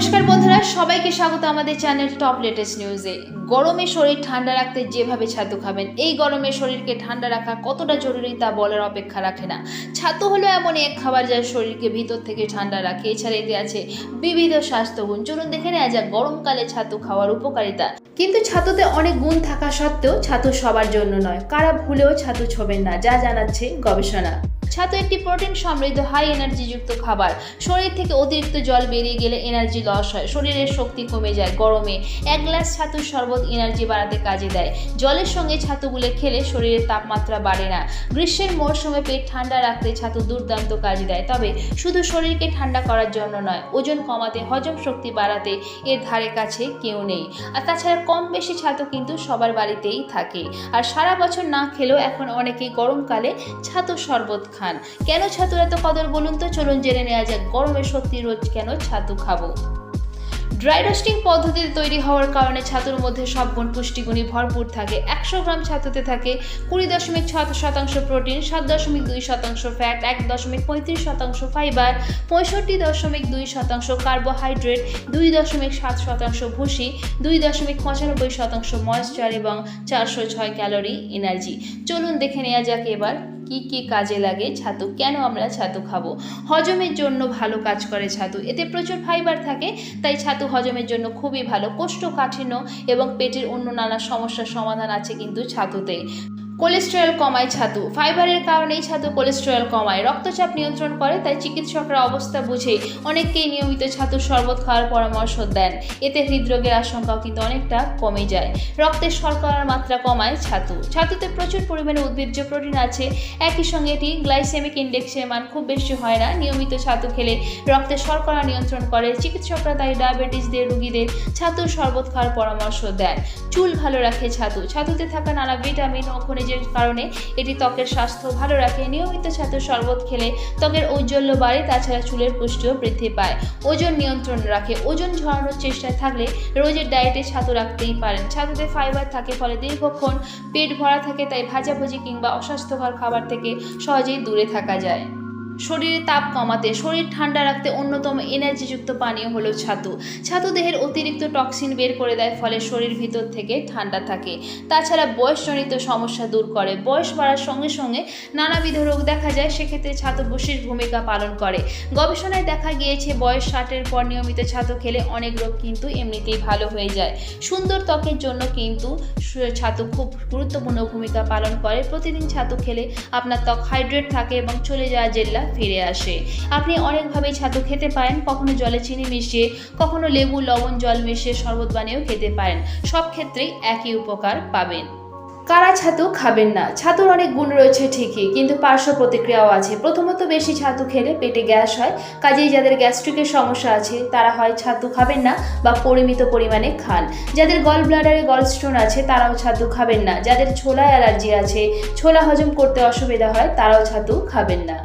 নমস্কার বন্ধুরা, সবাইকে স্বাগত আমাদের চ্যানেল টপ লেটেস্ট নিউজে। গরমে শরীর ঠান্ডা রাখতে যেভাবে ছাতু খাবেন, এই গরমে শরীরকে ঠান্ডা রাখা কতটা জরুরি তা বলার অপেক্ষা রাখে না। ছাতু হলো এমন এক খাবার যা শরীরকে ভিতর থেকে ঠান্ডা রাখে। এছাড়া এতে আছে বিবিধ স্বাস্থ্যগুণ। চলুন দেখে নেওয়া যাক গরমকালে ছাতু খাওয়ার উপকারিতা। কিন্তু ছাতুতে অনেক গুণ থাকা সত্ত্বেও ছাতু সবার জন্য নয়। কারা ভুলেও ছাতু ছোবেন না, যা জানাচ্ছে গবেষণা। ছাতু একটি প্রোটিন সমৃদ্ধ হাই এনার্জিযুক্ত খাবার। শরীর থেকে অতিরিক্ত জল বেরিয়ে গেলে এনার্জি লস হয়। শরীরের শক্তি কমে যায় গরমে। এক গ্লাস ছাতুর শরবত এনার্জি বাড়াতে কাজে দেয়। জলের সঙ্গে ছাতুগুলো খেলে শরীরের তাপমাত্রা বাড়ে না। গ্রীষ্মের মরশুমে পেট ঠান্ডা রাখতে ছাতু দুর্দান্ত কাজে দেয়। তবে শুধু শরীরকে ঠান্ডা করার জন্য নয়, ওজন কমাতে, হজম শক্তি বাড়াতে এর ধারে কাছে কেউ নেই। আর তাছাড়া কম বেশি ছাতু কিন্তু সবার বাড়িতেই থাকে। আর সারা বছর না খেলেও এখন অনেকেই গরমকালে ছাতু শরবত খান। কেন ছাতুর এত কদর বলুন তো? চলুন জেনে নেওয়া যাক, গরমে সত্যি রোজ কেন ছাতু খাব? ড্রাই রোস্টিং পদ্ধতিতে তৈরি হওয়ার কারণে ছাতুর মধ্যে সব গুণ পুষ্টিগুণই ভরপুর থাকে। একশো গ্রাম ছাতুতে থাকে কুড়ি দশমিক ছ শতাংশ প্রোটিন, সাত দশমিক দুই শতাংশ ফ্যাট, এক দশমিক পঁয়ত্রিশ শতাংশ ফাইবার, পঁয়ষট্টি দশমিক দুই শতাংশ কার্বোহাইড্রেট, দুই দশমিক সাত শতাংশ ভুসি, দুই দশমিক পঁচানব্বই শতাংশ ময়েশ্চার এবং চারশো ছয় ক্যালোরি এনার্জি। চলুন দেখে নেওয়া যাক এবার কি কি কাজে লাগে? ছাতু, কেন আমরা ছাতু খাব? হজমের জন্য ভালো কাজ করে ছাতু। এতে প্রচুর ফাইবার থাকে, তাই ছাতু হজমের জন্য খুবই ভালো, কোষ্ঠকাঠিন্য এবং পেটের অন্য নানা সমস্যার সমাধান আছে কিন্তু ছাতুতে। কোলেস্টেরল কমায় ছাতু। ফাইবারের কারণেই ছাতু কোলেস্টেরল কমায়। রক্তচাপ নিয়ন্ত্রণ করে, তাই চিকিৎসকরা অবস্থা বুঝে অনেককেই নিয়মিত ছাতু শরবত খাওয়ার পরামর্শ দেন। এতে হৃদরোগের আশঙ্কাও কিন্তু অনেকটা কমে যায়। রক্তের শর্করার মাত্রা কমায় ছাতু। ছাতুতে প্রচুর পরিমাণে উদ্ভিজ্জ প্রোটিন আছে। একই সঙ্গে এটি গ্লাইসেমিক ইন্ডেক্সের মান খুব বেশি হয় না। নিয়মিত ছাতু খেলে রক্তের শর্করা নিয়ন্ত্রণ করে। চিকিৎসকরা তাই ডায়াবেটিসদের রোগীদের ছাতুর শরবত খাওয়ার পরামর্শ দেন। চুল ভালো রাখে ছাতু। ছাতুতে থাকা নানা ভিটামিন ও খনিজের কারণে এটি ত্বকের স্বাস্থ্য ভালো রাখে। নিয়মিত ছাতুর শরবত খেলে ত্বকের ঔজ্জ্বল্য বাড়ে, তাছাড়া চুলের পুষ্টিও বৃদ্ধি পায়। ওজন নিয়ন্ত্রণ রাখে। ওজন ঝরানোর চেষ্টায় থাকলে রোজের ডায়েটে ছাতু রাখতেই পারেন। ছাতুতে ফাইবার থাকে, ফলে দীর্ঘক্ষণ পেট ভরা থাকে, তাই ভাজাভুজি কিংবা অস্বাস্থ্যকর খাবার থেকে সহজেই দূরে থাকা যায়। শরীরের তাপ কমাতে, শরীর ঠান্ডা রাখতে অন্যতম এনার্জিযুক্ত পানীয় হলো ছাতু। ছাতু দেহের অতিরিক্ত টক্সিন বের করে দেয়, ফলে শরীর ভিতর থেকে ঠান্ডা থাকে। তাছাড়া বয়সজনিত সমস্যা দূর করে। বয়স বাড়ার সঙ্গে সঙ্গে নানাবিধ রোগ দেখা যায়, সেক্ষেত্রে ছাতু বিশেষ ভূমিকা পালন করে। গবেষণায় দেখা গিয়েছে, বয়স ষাটের পর নিয়মিত ছাতু খেলে অনেক রোগ কিন্তু এমনিতেই ভালো হয়ে যায়। সুন্দর ত্বকের জন্য কিন্তু ছাতু খুব গুরুত্বপূর্ণ ভূমিকা পালন করে। প্রতিদিন ছাতু খেলে আপনার ত্বক হাইড্রেট থাকে এবং চলে যাওয়া জেল্লা ফিরে আসে। আপনি অনেকভাবেই ছাতু খেতে পারেন, কখনো জলে চিনি মিশিয়ে, কখনো লেবু, লবণ, জল মিশিয়ে শরবত বানিয়েও খেতে পারেন। সব ক্ষেত্রেই একই উপকার পাবেন। কারা ছাতু খাবেন না? ছাতুর অনেক গুণ রয়েছে ঠিকই, কিন্তু পার্শ্ব প্রতিক্রিয়াও আছে। প্রথমত বেশি ছাতু খেলে পেটে গ্যাস হয়, কাজেই যাদের গ্যাস্ট্রিকের সমস্যা আছে, তারা হয় ছাতু খাবেন না বা পরিমিত পরিমাণে খান। যাদের গল ব্লাডারে গল স্টোন আছে, তারাও ছাতু খাবেন না। যাদের ছোলা অ্যালার্জি আছে, ছোলা হজম করতে অসুবিধা হয়, তারাও ছাতু খাবেন না।